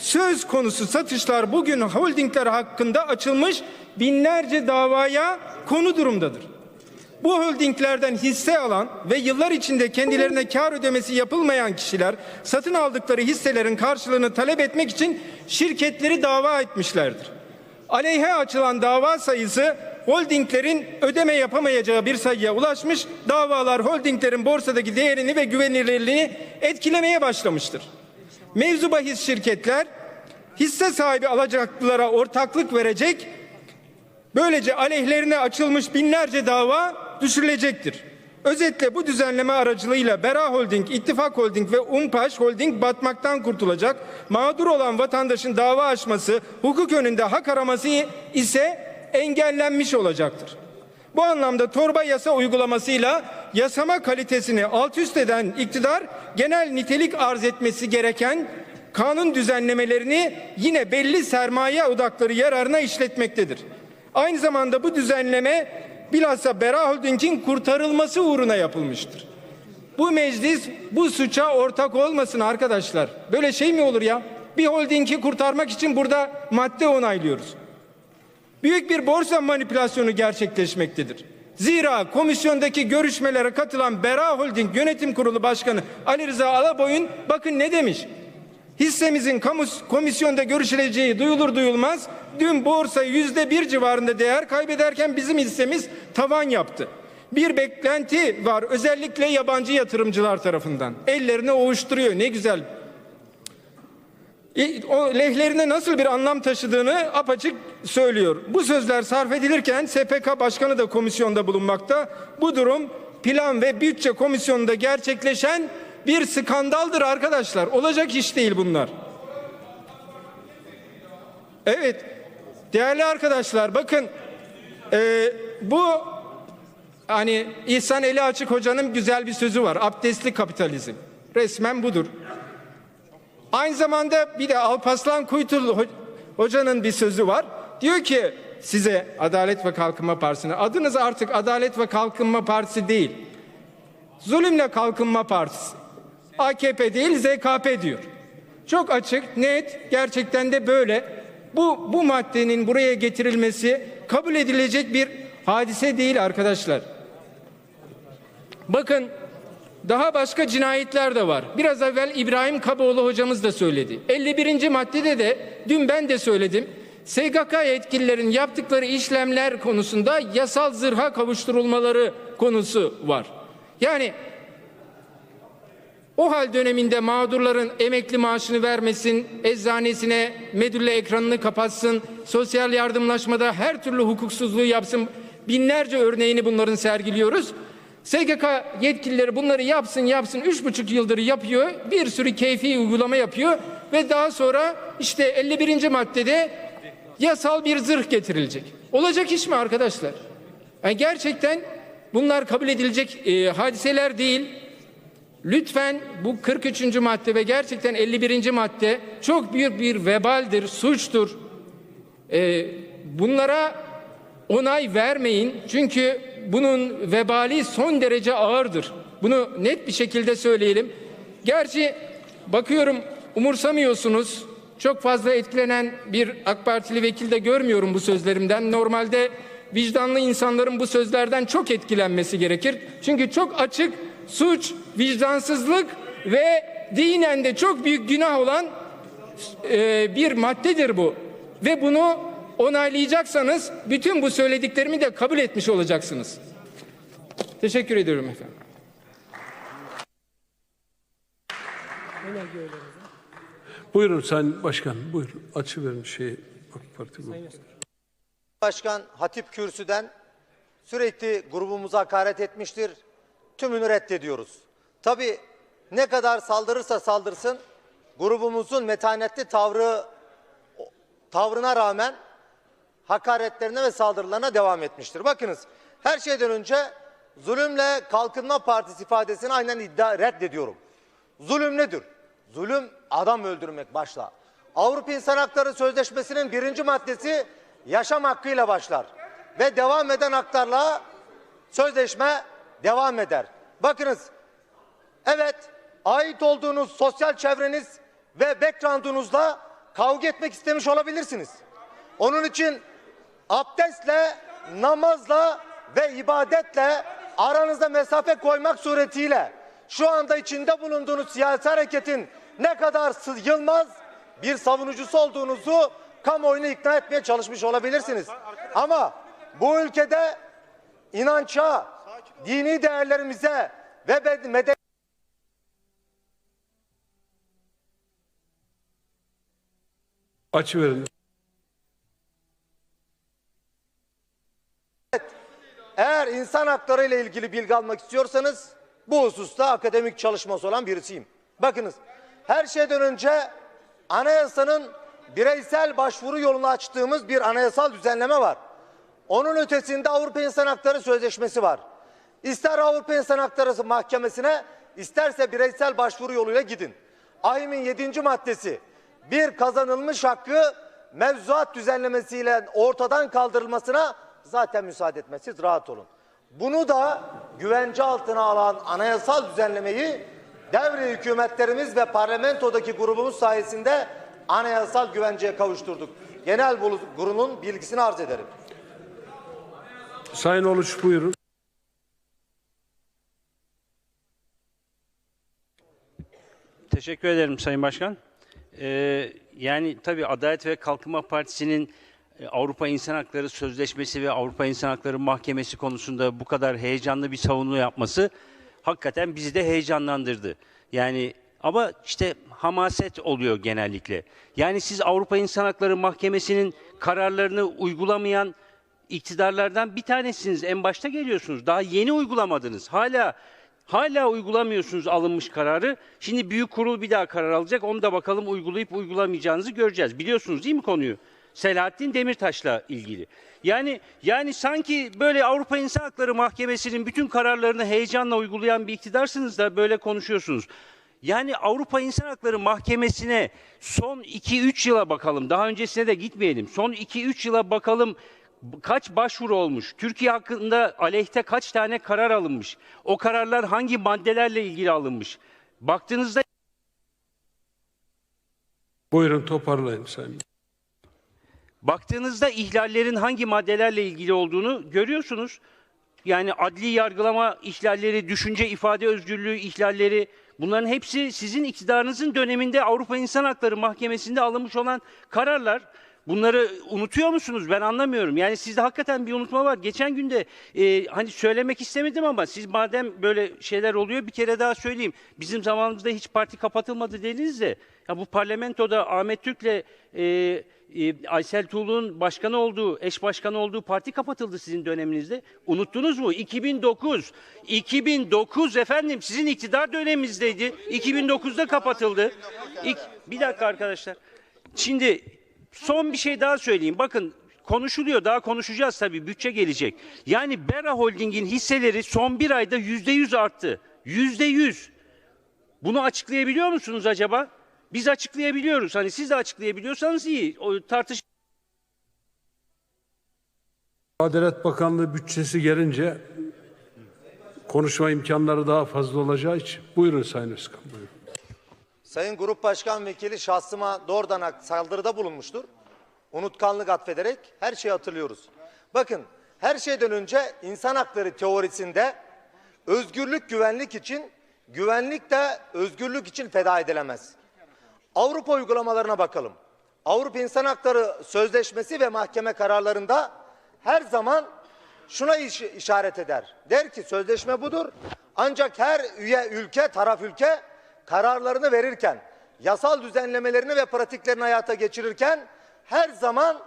söz konusu satışlar bugün holdingler hakkında açılmış binlerce davaya konu durumdadır. Bu holdinglerden hisse alan ve yıllar içinde kendilerine kar ödemesi yapılmayan kişiler satın aldıkları hisselerin karşılığını talep etmek için şirketleri dava etmişlerdir. Aleyhe açılan dava sayısı holdinglerin ödeme yapamayacağı bir sayıya ulaşmış, davalar holdinglerin borsadaki değerini ve güvenilirliğini etkilemeye başlamıştır. Mevzu bahis şirketler hisse sahibi alacaklılara ortaklık verecek, böylece aleyhlerine açılmış binlerce dava düşürülecektir. Özetle bu düzenleme aracılığıyla Bera Holding, İttifak Holding ve Umpaş Holding batmaktan kurtulacak. Mağdur olan vatandaşın dava açması, hukuk önünde hak araması ise engellenmiş olacaktır. Bu anlamda torba yasa uygulamasıyla yasama kalitesini alt üst eden iktidar genel nitelik arz etmesi gereken kanun düzenlemelerini yine belli sermaye odakları yararına işletmektedir. Aynı zamanda bu düzenleme bilhassa Bera Holding'in kurtarılması uğruna yapılmıştır. Bu meclis bu suça ortak olmasın arkadaşlar. Böyle şey mi olur ya? Bir holdingi kurtarmak için burada madde onaylıyoruz. Büyük bir borsa manipülasyonu gerçekleşmektedir. Zira komisyondaki görüşmelere katılan Bera Holding Yönetim Kurulu Başkanı Ali Rıza Alaboy'un bakın ne demiş? Hissemizin kamus komisyonda görüşüleceği duyulur duyulmaz dün borsa yüzde bir civarında değer kaybederken bizim hissemiz tavan yaptı. Bir beklenti var özellikle yabancı yatırımcılar tarafından. Ellerini ovuşturuyor ne güzel. O lehlerine nasıl bir anlam taşıdığını apaçık söylüyor. Bu sözler sarf edilirken SPK Başkanı da komisyonda bulunmakta. Bu durum plan ve bütçe komisyonunda gerçekleşen bir skandaldır arkadaşlar. Olacak iş değil bunlar. Evet. Değerli arkadaşlar bakın e, bu hani İhsan Eli Açık Hoca'nın güzel bir sözü var. Abdestli kapitalizm. Resmen budur. Aynı zamanda bir de Alpaslan Kuytul ho- Hoca'nın bir sözü var. Diyor ki size Adalet ve Kalkınma Partisi'ne adınız artık Adalet ve Kalkınma Partisi değil. Zulümle Kalkınma Partisi. AKP değil ZKP diyor. Çok açık, net, gerçekten de böyle. Bu, bu maddenin buraya getirilmesi kabul edilecek bir hadise değil arkadaşlar. Bakın daha başka cinayetler de var. Biraz evvel İbrahim Kaboğlu hocamız da söyledi. 51. maddede de dün ben de söyledim. SGK yetkililerin yaptıkları işlemler konusunda yasal zırha kavuşturulmaları konusu var. Yani o hal döneminde mağdurların emekli maaşını vermesin, eczanesine medülle ekranını kapatsın, sosyal yardımlaşmada her türlü hukuksuzluğu yapsın. Binlerce örneğini bunların sergiliyoruz. SGK yetkilileri bunları yapsın yapsın üç buçuk yıldır yapıyor. Bir sürü keyfi uygulama yapıyor ve daha sonra işte 51. maddede yasal bir zırh getirilecek. Olacak iş mi arkadaşlar? Yani gerçekten bunlar kabul edilecek e, hadiseler değil. Lütfen bu 43. madde ve gerçekten 51. madde çok büyük bir vebaldir, suçtur. Ee, bunlara onay vermeyin. Çünkü bunun vebali son derece ağırdır. Bunu net bir şekilde söyleyelim. Gerçi bakıyorum umursamıyorsunuz. Çok fazla etkilenen bir AK Partili vekil de görmüyorum bu sözlerimden. Normalde vicdanlı insanların bu sözlerden çok etkilenmesi gerekir. Çünkü çok açık suç, vicdansızlık ve dinen de çok büyük günah olan e, bir maddedir bu. Ve bunu onaylayacaksanız bütün bu söylediklerimi de kabul etmiş olacaksınız. Teşekkür ediyorum efendim. Buyurun Sayın Başkan, buyurun. Açı verin şeyi. AK Parti grubu. Başkan Hatip Kürsü'den sürekli grubumuza hakaret etmiştir. Tümünü reddediyoruz. Tabi ne kadar saldırırsa saldırsın grubumuzun metanetli tavrı tavrına rağmen hakaretlerine ve saldırılarına devam etmiştir. Bakınız her şeyden önce zulümle kalkınma partisi ifadesini aynen iddia reddediyorum. Zulüm nedir? Zulüm adam öldürmek başla. Avrupa İnsan Hakları Sözleşmesi'nin birinci maddesi yaşam hakkıyla başlar. Ve devam eden haklarla sözleşme devam eder. Bakınız evet ait olduğunuz sosyal çevreniz ve background'unuzla kavga etmek istemiş olabilirsiniz. Onun için abdestle, namazla ve ibadetle aranızda mesafe koymak suretiyle şu anda içinde bulunduğunuz siyasi hareketin ne kadar yılmaz bir savunucusu olduğunuzu kamuoyunu ikna etmeye çalışmış olabilirsiniz. Ama bu ülkede inança, dini değerlerimize ve be- meden Eğer insan hakları ile ilgili bilgi almak istiyorsanız bu hususta akademik çalışması olan birisiyim. Bakınız her şeyden önce anayasanın bireysel başvuru yolunu açtığımız bir anayasal düzenleme var. Onun ötesinde Avrupa İnsan Hakları Sözleşmesi var. İster Avrupa İnsan Hakları Mahkemesi'ne isterse bireysel başvuru yoluyla gidin. AYİM'in 7. maddesi bir kazanılmış hakkı mevzuat düzenlemesiyle ortadan kaldırılmasına zaten müsaade etmez. Siz rahat olun. Bunu da güvence altına alan anayasal düzenlemeyi devre hükümetlerimiz ve parlamentodaki grubumuz sayesinde anayasal güvenceye kavuşturduk. Genel kurulun bilgisini arz ederim. Sayın Oluç buyurun. Teşekkür ederim Sayın Başkan. Ee, yani tabii Adalet ve Kalkınma Partisi'nin Avrupa İnsan Hakları Sözleşmesi ve Avrupa İnsan Hakları Mahkemesi konusunda bu kadar heyecanlı bir savunma yapması hakikaten bizi de heyecanlandırdı. Yani ama işte hamaset oluyor genellikle. Yani siz Avrupa İnsan Hakları Mahkemesi'nin kararlarını uygulamayan iktidarlardan bir tanesiniz. En başta geliyorsunuz. Daha yeni uygulamadınız. Hala hala uygulamıyorsunuz alınmış kararı. Şimdi büyük kurul bir daha karar alacak. Onu da bakalım uygulayıp uygulamayacağınızı göreceğiz. Biliyorsunuz değil mi konuyu? Selahattin Demirtaş'la ilgili. Yani yani sanki böyle Avrupa İnsan Hakları Mahkemesi'nin bütün kararlarını heyecanla uygulayan bir iktidarsınız da böyle konuşuyorsunuz. Yani Avrupa İnsan Hakları Mahkemesi'ne son 2-3 yıla bakalım. Daha öncesine de gitmeyelim. Son 2-3 yıla bakalım kaç başvuru olmuş? Türkiye hakkında aleyhte kaç tane karar alınmış? O kararlar hangi maddelerle ilgili alınmış? Baktığınızda Buyurun toparlayın Sayın. Baktığınızda ihlallerin hangi maddelerle ilgili olduğunu görüyorsunuz. Yani adli yargılama ihlalleri, düşünce ifade özgürlüğü ihlalleri bunların hepsi sizin iktidarınızın döneminde Avrupa İnsan Hakları Mahkemesi'nde alınmış olan kararlar. Bunları unutuyor musunuz? Ben anlamıyorum. Yani sizde hakikaten bir unutma var. Geçen günde e, hani söylemek istemedim ama siz madem böyle şeyler oluyor bir kere daha söyleyeyim. Bizim zamanımızda hiç parti kapatılmadı dediniz de ya bu parlamentoda Ahmet Türk'le e, e, Aysel Tuğlu'nun başkanı olduğu, eş başkanı olduğu parti kapatıldı sizin döneminizde. Unuttunuz mu? 2009. 2009 efendim sizin iktidar döneminizdeydi. 2009'da kapatıldı. İlk, bir dakika arkadaşlar. Şimdi son bir şey daha söyleyeyim. Bakın konuşuluyor daha konuşacağız tabii bütçe gelecek. Yani Bera Holding'in hisseleri son bir ayda yüzde yüz arttı. Yüzde yüz. Bunu açıklayabiliyor musunuz acaba? Biz açıklayabiliyoruz. Hani siz de açıklayabiliyorsanız iyi. O tartış Adalet Bakanlığı bütçesi gelince konuşma imkanları daha fazla olacağı için. Buyurun Sayın Özkan. Buyurun. Sayın Grup Başkan Vekili şahsıma doğrudan saldırıda bulunmuştur. Unutkanlık atfederek her şeyi hatırlıyoruz. Bakın her şeyden önce insan hakları teorisinde özgürlük güvenlik için, güvenlik de özgürlük için feda edilemez. Avrupa uygulamalarına bakalım. Avrupa İnsan Hakları Sözleşmesi ve mahkeme kararlarında her zaman şuna iş- işaret eder. Der ki sözleşme budur. Ancak her üye ülke, taraf ülke kararlarını verirken, yasal düzenlemelerini ve pratiklerini hayata geçirirken her zaman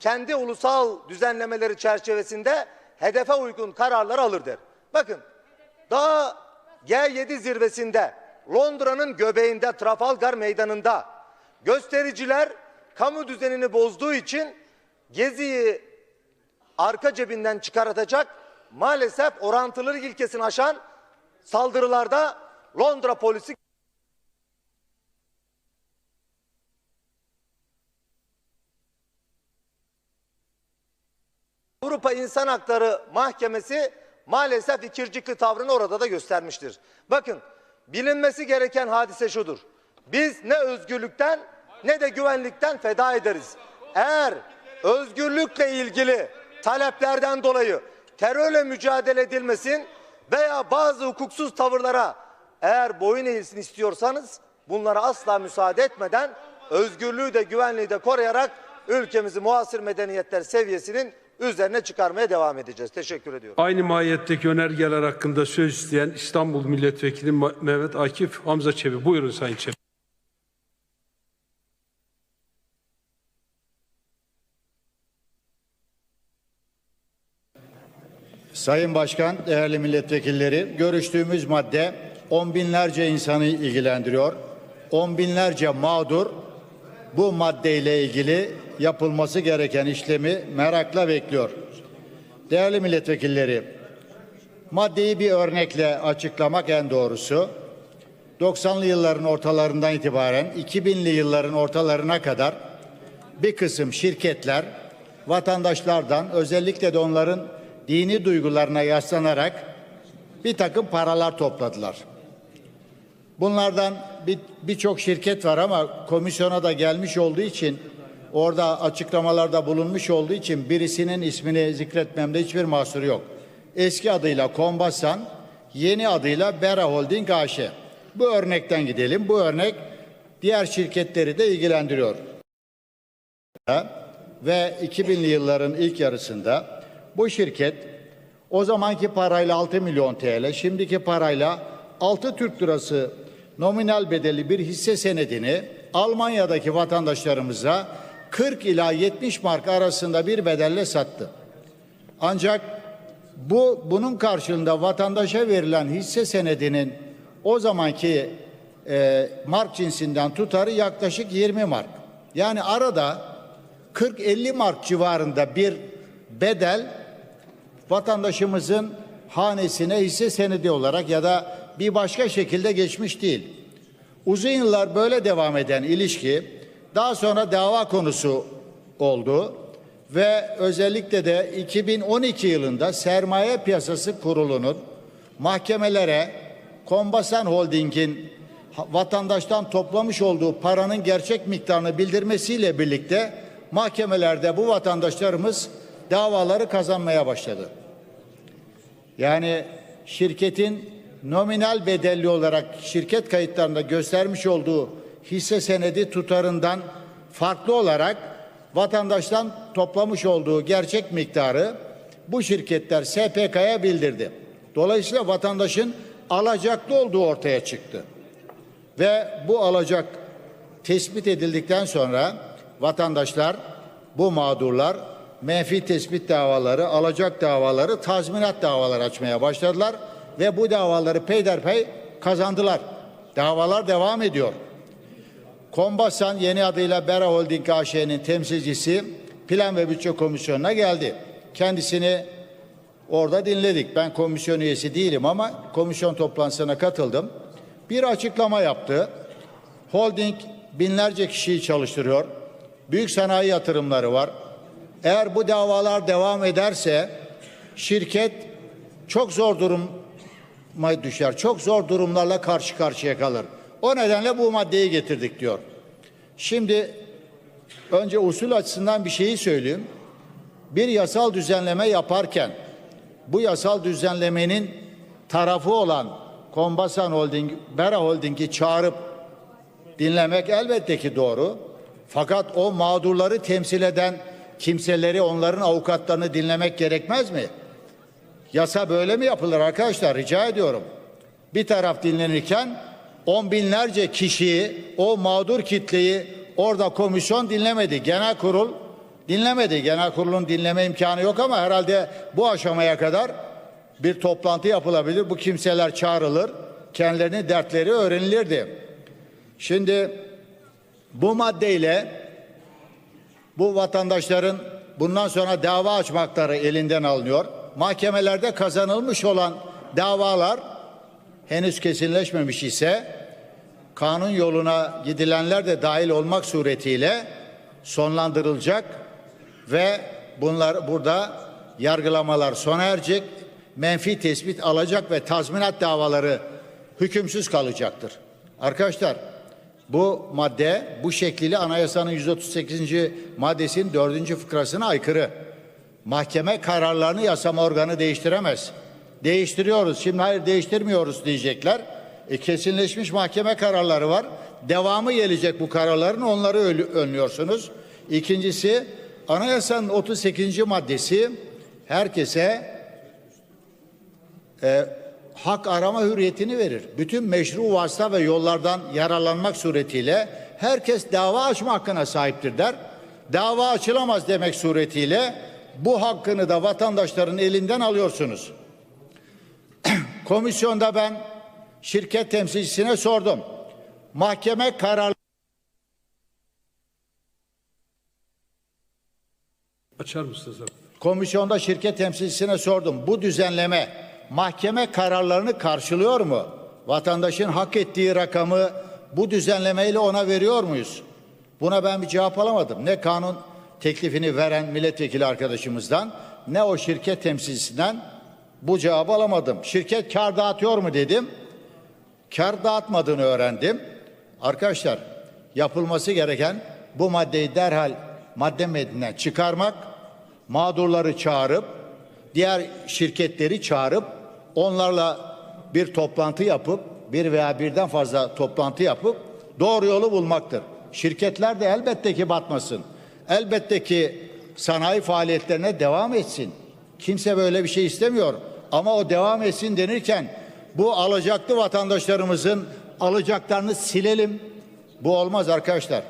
kendi ulusal düzenlemeleri çerçevesinde hedefe uygun kararlar alır der. Bakın daha G7 zirvesinde Londra'nın göbeğinde Trafalgar Meydanı'nda göstericiler kamu düzenini bozduğu için Gezi'yi arka cebinden çıkartacak maalesef orantılılık ilkesini aşan saldırılarda Londra polisi Avrupa İnsan Hakları Mahkemesi maalesef ikircikli tavrını orada da göstermiştir. Bakın bilinmesi gereken hadise şudur. Biz ne özgürlükten ne de güvenlikten feda ederiz. Eğer özgürlükle ilgili taleplerden dolayı terörle mücadele edilmesin veya bazı hukuksuz tavırlara eğer boyun eğilsin istiyorsanız bunlara asla müsaade etmeden özgürlüğü de güvenliği de koruyarak ülkemizi muasır medeniyetler seviyesinin üzerine çıkarmaya devam edeceğiz. Teşekkür ediyorum. Aynı mahiyetteki önergeler hakkında söz isteyen İstanbul Milletvekili Mehmet Akif Hamza Çebi. Buyurun Sayın Çebi. Sayın Başkan, değerli milletvekilleri, görüştüğümüz madde on binlerce insanı ilgilendiriyor. On binlerce mağdur bu maddeyle ilgili yapılması gereken işlemi merakla bekliyor. Değerli milletvekilleri, maddeyi bir örnekle açıklamak en doğrusu. 90'lı yılların ortalarından itibaren 2000'li yılların ortalarına kadar bir kısım şirketler vatandaşlardan özellikle de onların dini duygularına yaslanarak bir takım paralar topladılar. Bunlardan bir- birçok şirket var ama komisyona da gelmiş olduğu için orada açıklamalarda bulunmuş olduğu için birisinin ismini zikretmemde hiçbir mahsur yok. Eski adıyla Kombasan, yeni adıyla Bera Holding AŞ. Bu örnekten gidelim. Bu örnek diğer şirketleri de ilgilendiriyor ve 2000'li yılların ilk yarısında bu şirket o zamanki parayla 6 milyon TL, şimdiki parayla 6 Türk lirası nominal bedeli bir hisse senedini Almanya'daki vatandaşlarımıza 40 ila 70 mark arasında bir bedelle sattı. Ancak bu bunun karşılığında vatandaşa verilen hisse senedinin o zamanki e, mark cinsinden tutarı yaklaşık 20 mark. Yani arada 40-50 mark civarında bir bedel vatandaşımızın hanesine hisse senedi olarak ya da bir başka şekilde geçmiş değil. Uzun yıllar böyle devam eden ilişki daha sonra dava konusu oldu ve özellikle de 2012 yılında Sermaye Piyasası Kurulu'nun mahkemelere Kombasan Holding'in vatandaştan toplamış olduğu paranın gerçek miktarını bildirmesiyle birlikte mahkemelerde bu vatandaşlarımız davaları kazanmaya başladı. Yani şirketin nominal bedelli olarak şirket kayıtlarında göstermiş olduğu hisse senedi tutarından farklı olarak vatandaştan toplamış olduğu gerçek miktarı bu şirketler SPK'ya bildirdi. Dolayısıyla vatandaşın alacaklı olduğu ortaya çıktı. Ve bu alacak tespit edildikten sonra vatandaşlar, bu mağdurlar menfi tespit davaları, alacak davaları, tazminat davaları açmaya başladılar ve bu davaları peyderpey kazandılar. Davalar devam ediyor. Kombasan yeni adıyla Bera Holding AŞ'nin temsilcisi Plan ve Bütçe Komisyonu'na geldi. Kendisini orada dinledik. Ben komisyon üyesi değilim ama komisyon toplantısına katıldım. Bir açıklama yaptı. Holding binlerce kişiyi çalıştırıyor. Büyük sanayi yatırımları var. Eğer bu davalar devam ederse şirket çok zor duruma düşer. Çok zor durumlarla karşı karşıya kalır. O nedenle bu maddeyi getirdik diyor. Şimdi önce usul açısından bir şeyi söyleyeyim. Bir yasal düzenleme yaparken bu yasal düzenlemenin tarafı olan Kombasan Holding, Bera Holding'i çağırıp dinlemek elbette ki doğru. Fakat o mağdurları temsil eden kimseleri, onların avukatlarını dinlemek gerekmez mi? Yasa böyle mi yapılır arkadaşlar? Rica ediyorum. Bir taraf dinlenirken on binlerce kişiyi, o mağdur kitleyi orada komisyon dinlemedi. Genel kurul dinlemedi. Genel kurulun dinleme imkanı yok ama herhalde bu aşamaya kadar bir toplantı yapılabilir. Bu kimseler çağrılır. Kendilerinin dertleri öğrenilirdi. Şimdi bu maddeyle bu vatandaşların bundan sonra dava açmakları elinden alınıyor. Mahkemelerde kazanılmış olan davalar henüz kesinleşmemiş ise kanun yoluna gidilenler de dahil olmak suretiyle sonlandırılacak ve bunlar burada yargılamalar sona erecek, menfi tespit alacak ve tazminat davaları hükümsüz kalacaktır. Arkadaşlar Bu madde bu şekliyle anayasanın 138. maddesinin 4. fıkrasına aykırı. Mahkeme kararlarını yasama organı değiştiremez. Değiştiriyoruz. Şimdi hayır değiştirmiyoruz diyecekler. E, kesinleşmiş mahkeme kararları var. Devamı gelecek bu kararların onları önlüyorsunuz. İkincisi anayasanın 38. maddesi herkese hak arama hürriyetini verir. Bütün meşru vasıta ve yollardan yararlanmak suretiyle herkes dava açma hakkına sahiptir der. Dava açılamaz demek suretiyle bu hakkını da vatandaşların elinden alıyorsunuz. Komisyonda ben şirket temsilcisine sordum. Mahkeme karar Açar mısınız? abi? Komisyonda şirket temsilcisine sordum. Bu düzenleme mahkeme kararlarını karşılıyor mu? Vatandaşın hak ettiği rakamı bu düzenlemeyle ona veriyor muyuz? Buna ben bir cevap alamadım. Ne kanun teklifini veren milletvekili arkadaşımızdan ne o şirket temsilcisinden bu cevabı alamadım. Şirket kar dağıtıyor mu dedim. Kar dağıtmadığını öğrendim. Arkadaşlar yapılması gereken bu maddeyi derhal madde metninden çıkarmak, mağdurları çağırıp, diğer şirketleri çağırıp onlarla bir toplantı yapıp, bir veya birden fazla toplantı yapıp doğru yolu bulmaktır. Şirketler de elbette ki batmasın. Elbette ki sanayi faaliyetlerine devam etsin. Kimse böyle bir şey istemiyor. Ama o devam etsin denirken bu alacaklı vatandaşlarımızın alacaklarını silelim. Bu olmaz arkadaşlar.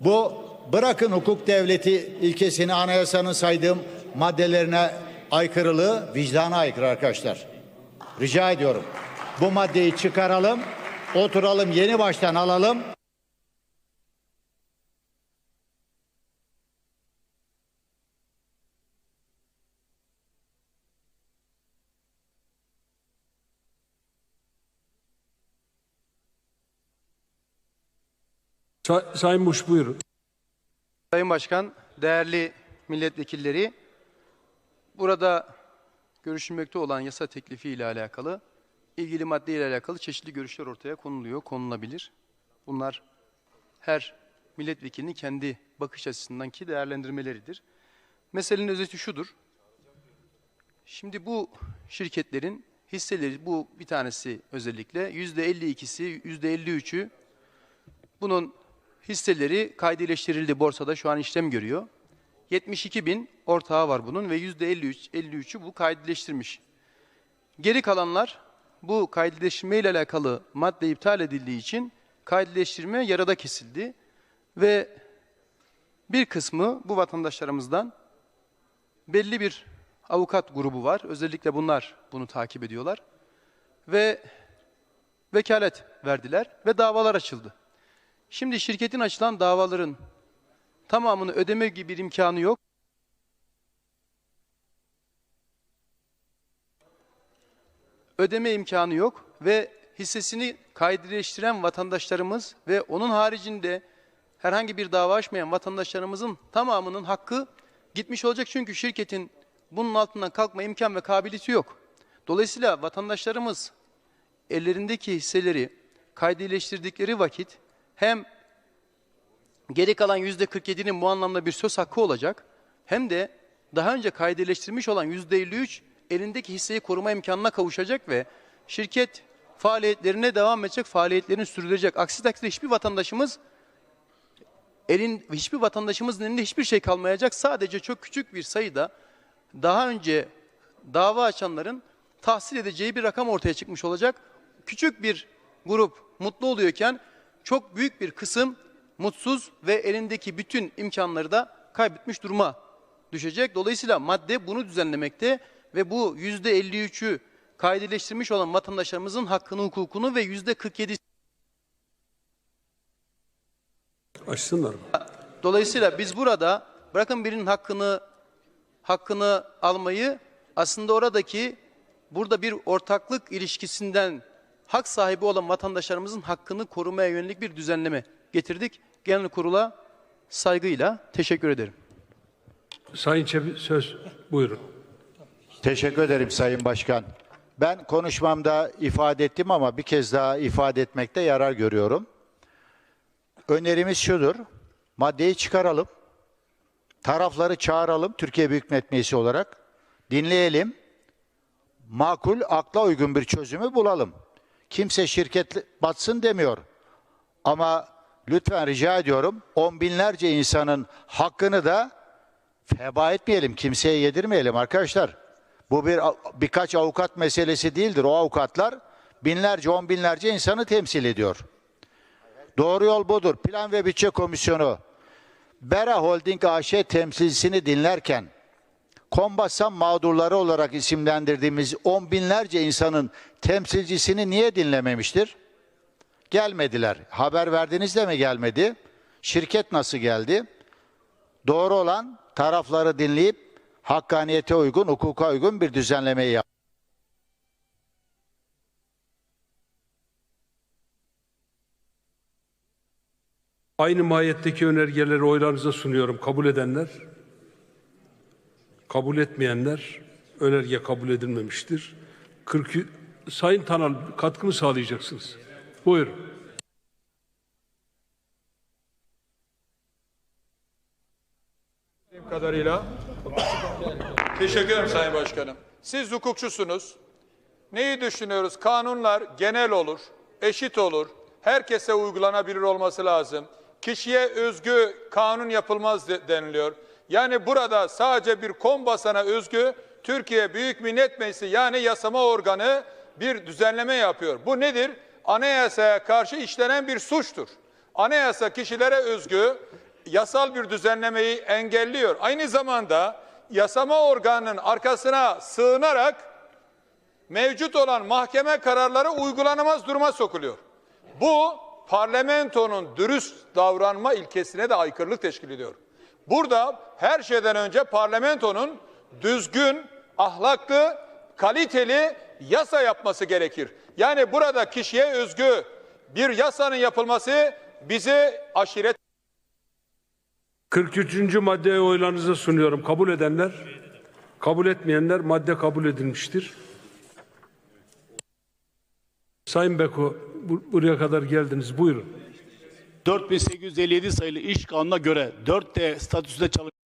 Bu bırakın hukuk devleti ilkesini anayasanın saydığım maddelerine aykırılığı vicdana aykırı arkadaşlar. Rica ediyorum. Bu maddeyi çıkaralım, oturalım yeni baştan alalım. Say- Sayın Muş buyurun. Sayın Başkan, değerli milletvekilleri, burada görüşülmekte olan yasa teklifi ile alakalı, ilgili madde ile alakalı çeşitli görüşler ortaya konuluyor, konulabilir. Bunlar her milletvekilinin kendi bakış açısındaki değerlendirmeleridir. Meselenin özeti şudur. Şimdi bu şirketlerin hisseleri, bu bir tanesi özellikle, yüzde 52'si, yüzde 53'ü bunun hisseleri kaydileştirildi borsada şu an işlem görüyor. 72 bin ortağı var bunun ve yüzde 53, 53'ü bu kaydileştirmiş. Geri kalanlar bu kaydileştirme ile alakalı madde iptal edildiği için kaydileştirme yarıda kesildi ve bir kısmı bu vatandaşlarımızdan belli bir avukat grubu var. Özellikle bunlar bunu takip ediyorlar ve vekalet verdiler ve davalar açıldı. Şimdi şirketin açılan davaların tamamını ödeme gibi bir imkanı yok. Ödeme imkanı yok ve hissesini kaydileştiren vatandaşlarımız ve onun haricinde herhangi bir dava açmayan vatandaşlarımızın tamamının hakkı gitmiş olacak. Çünkü şirketin bunun altından kalkma imkan ve kabiliyeti yok. Dolayısıyla vatandaşlarımız ellerindeki hisseleri kaydileştirdikleri vakit hem geri kalan yüzde 47'nin bu anlamda bir söz hakkı olacak hem de daha önce kaydileştirmiş olan yüzde 53 elindeki hisseyi koruma imkanına kavuşacak ve şirket faaliyetlerine devam edecek, faaliyetlerini sürdürecek. Aksi takdirde hiçbir vatandaşımız elin hiçbir vatandaşımızın elinde hiçbir şey kalmayacak. Sadece çok küçük bir sayıda daha önce dava açanların tahsil edeceği bir rakam ortaya çıkmış olacak. Küçük bir grup mutlu oluyorken çok büyük bir kısım mutsuz ve elindeki bütün imkanları da kaybetmiş duruma düşecek. Dolayısıyla madde bunu düzenlemekte ve bu yüzde 53'ü kaydileştirmiş olan vatandaşlarımızın hakkını, hukukunu ve yüzde 47 Açsınlar mı? Dolayısıyla biz burada bırakın birinin hakkını hakkını almayı aslında oradaki burada bir ortaklık ilişkisinden hak sahibi olan vatandaşlarımızın hakkını korumaya yönelik bir düzenleme getirdik. Genel kurula saygıyla teşekkür ederim. Sayın Çebi söz buyurun. Teşekkür ederim Sayın Başkan. Ben konuşmamda ifade ettim ama bir kez daha ifade etmekte yarar görüyorum. önerimiz şudur. Maddeyi çıkaralım. Tarafları çağıralım Türkiye Büyük Millet Meclisi olarak. Dinleyelim. Makul, akla uygun bir çözümü bulalım. Kimse şirket batsın demiyor. Ama lütfen rica ediyorum on binlerce insanın hakkını da feba etmeyelim, kimseye yedirmeyelim arkadaşlar. Bu bir birkaç avukat meselesi değildir. O avukatlar binlerce, on binlerce insanı temsil ediyor. Doğru yol budur. Plan ve Bütçe Komisyonu Bera Holding AŞ temsilcisini dinlerken Kombasan mağdurları olarak isimlendirdiğimiz on binlerce insanın temsilcisini niye dinlememiştir? Gelmediler. Haber verdiniz de mi gelmedi? Şirket nasıl geldi? Doğru olan tarafları dinleyip hakkaniyete uygun, hukuka uygun bir düzenlemeyi yap. Aynı mahiyetteki önergeleri oylarınıza sunuyorum. Kabul edenler, kabul etmeyenler önerge kabul edilmemiştir. 40 Sayın Tanal katkı mı sağlayacaksınız? Buyurun. kadarıyla. Teşekkür ederim Sayın Başkanım. Siz hukukçusunuz. Neyi düşünüyoruz? Kanunlar genel olur, eşit olur, herkese uygulanabilir olması lazım. Kişiye özgü kanun yapılmaz de- deniliyor. Yani burada sadece bir kombasana özgü Türkiye Büyük Millet Meclisi yani yasama organı bir düzenleme yapıyor. Bu nedir? Anayasaya karşı işlenen bir suçtur. Anayasa kişilere özgü yasal bir düzenlemeyi engelliyor. Aynı zamanda yasama organının arkasına sığınarak mevcut olan mahkeme kararları uygulanamaz duruma sokuluyor. Bu parlamentonun dürüst davranma ilkesine de aykırılık teşkil ediyor. Burada her şeyden önce parlamentonun düzgün, ahlaklı, kaliteli yasa yapması gerekir. Yani burada kişiye özgü bir yasanın yapılması bizi aşiret 43. maddeye oylarınıza sunuyorum. Kabul edenler, kabul etmeyenler madde kabul edilmiştir. Sayın Beko bu- buraya kadar geldiniz. Buyurun. 4857 sayılı iş kanununa göre 4D statüsünde çalışan